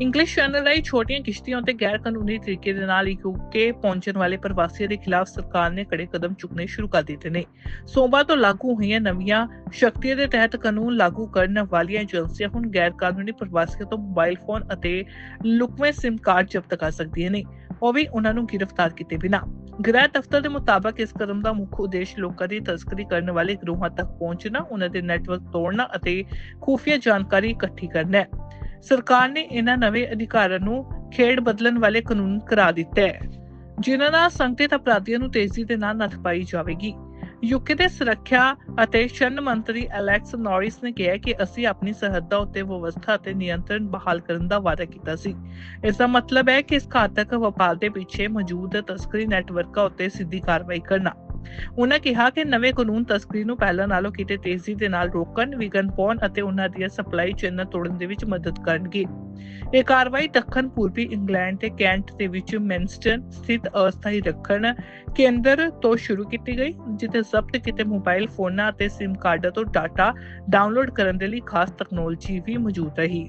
English channel ਰਾਹੀਂ ਛੋਟੀਆਂ ਕਿਸ਼ਤੀਆਂ ਉੱਤੇ ਗੈਰ ਕਾਨੂੰਨੀ ਤਰੀਕੇ ਦੇ ਨਾਲ ਯੂਕੇ ਪਹੁੰਚਣ ਵਾਲੇ ਪ੍ਰਵਾਸੀਆਂ ਦੇ ਖਿਲਾਫ ਸਰਕਾਰ ਨੇ ਕੜੇ ਕਦਮ ਚੁੱਕਣੇ ਸ਼ੁਰੂ ਕਰ ਦਿੱਤੇ ਨੇ। ਸੋਮਵਾਰ ਤੋਂ ਲਾਗੂ ਹੋਈਆਂ ਨਵੀਆਂ ਸ਼ਕਤੀਆਂ ਦੇ ਤਹਿਤ ਕਾਨੂੰਨ ਲਾਗੂ ਕਰਨ ਵਾਲੀਆਂ ਏਜੰਸੀਆਂ ਹੁਣ ਗੈਰ ਕਾਨੂੰਨੀ ਪ੍ਰਵਾਸੀਆਂ ਤੋਂ ਮੋਬਾਈਲ ਫੋਨ ਅਤੇ ਲੁਕਵੇਂ ਸਿਮ ਕਾਰਡ ਜ਼ਬਤ ਕਰ ਸਕਦੀਆਂ ਨੇ। ਉਹ ਵੀ ਉਹਨਾਂ ਨੂੰ ਗ੍ਰਿਫਤਾਰ ਕੀਤੇ ਬਿਨਾਂ। ਗ੍ਰਹਿ ਦਫ਼ਤਰ ਦੇ ਮੁਤਾਬਕ ਇਸ ਕਦਮ ਦਾ ਮੁੱਖ ਉਦੇਸ਼ ਲੋਕਾਂ ਦੀ ਤਸਕਰੀ ਕਰਨ ਵਾਲੇ ਗਰੋਹਾਂ ਤੱਕ ਪਹੁੰਚਣਾ, ਉਹਨਾਂ ਦੇ ਨੈਟਵਰਕ ਤੋੜਨਾ ਅਤੇ ਖੁਫੀਆ ਜਾਣਕਾਰੀ ਇਕੱਠੀ ਕਰਨਾ ਹੈ। ਸਰਕਾਰ ਨੇ ਇਹਨਾਂ ਨਵੇਂ ਅਧਿਕਾਰਾਂ ਨੂੰ ਖੇਡ ਬਦਲਣ ਵਾਲੇ ਕਾਨੂੰਨ ਕਰਾ ਦਿੱਤਾ ਹੈ, ਜਿਨ੍ਹਾਂ ਨਾਲ ਸੰਗਠਿਤ ਅਪਰਾਧੀਆਂ ਨੂੰ ਤੇਜ਼ੀ ਦੇ ਨਾਲ ਨੱਥ ਪਾਈ ਜਾਵੇਗੀ। ਯੂਕੇ ਦੇ ਸੁਰੱਖਿਆ ਅਤੇ ਸ਼ਰਨ ਮੰਤਰੀ ਅਲੈਕਸ ਨੌਰਿਸ ਨੇ ਕਿਹਾ ਕਿ ਅਸੀਂ ਆਪਣੀ ਸਰਹੱਦਾਂ ਉੱਤੇ ਵਿਵਸਥਾ ਅਤੇ ਨਿਯੰਤਰਣ ਬਹਾਲ ਕਰਨ ਦਾ ਵਾਅਦਾ ਕੀਤਾ ਸੀ। ਇਸ ਦਾ ਮਤਲਬ ਹੈ ਕਿ ਇਸ ਘਾਤਕ ਵਪਾਰ ਦੇ ਪਿੱਛੇ ਮੌਜੂਦ ਤਸਕਰੀ ਨੈਟਵਰਕਾਂ ਉੱਤੇ ਸਿੱਧੀ ਕਾਰਵਾਈ ਕਰਨਾ। ਉਹਨਾਂ ਕਿਹਾ ਕਿ ਨਵੇਂ ਕਾਨੂੰਨ ਤਸਕਰੀ ਨੂੰ ਪਹਿਲਾਂ ਨਾਲੋਂ ਕਿਤੇ ਤੇਜ਼ੀ ਦੇ ਨਾਲ ਰੋਕਣ ਵਿਗਨ ਪਾਉਣ ਅਤੇ ਉਹਨਾਂ ਦੀਆਂ ਸਪਲਾਈ ਚੇਨਾਂ ਤੋੜਨ ਦੇ ਵਿੱਚ ਮਦਦ ਕਰਨਗੇ। ਇਹ ਕਾਰਵਾਈ ਦੱਖਣ, ਪੂਰਬੀ ਇੰਗਲੈਂਡ ਤੇ ਕੈਂਟ ਦੇ ਵਿੱਚ ਮੈਨਸਟਨ ਸਥਿਤ ਅਸਥਾਈ ਰੱਖਣ ਕੇਂਦਰ ਤੋਂ ਸ਼ੁਰੂ ਕੀਤੀ ਗਈ, ਜਿੱਥੇ ਜ਼ਬਤ ਕੀਤੇ ਮੋਬਾਈਲ ਫੋਨਾਂ ਅਤੇ ਸਿਮ ਕਾਰਡਾਂ ਤੋਂ ਡਾਟਾ ਡਾਊਨਲੋਡ ਕਰਨ ਦੇ ਲਈ ਖਾਸ ਤਕਨਾਲੋਜੀ ਵੀ ਮੌਜੂਦ ਰਹੀ।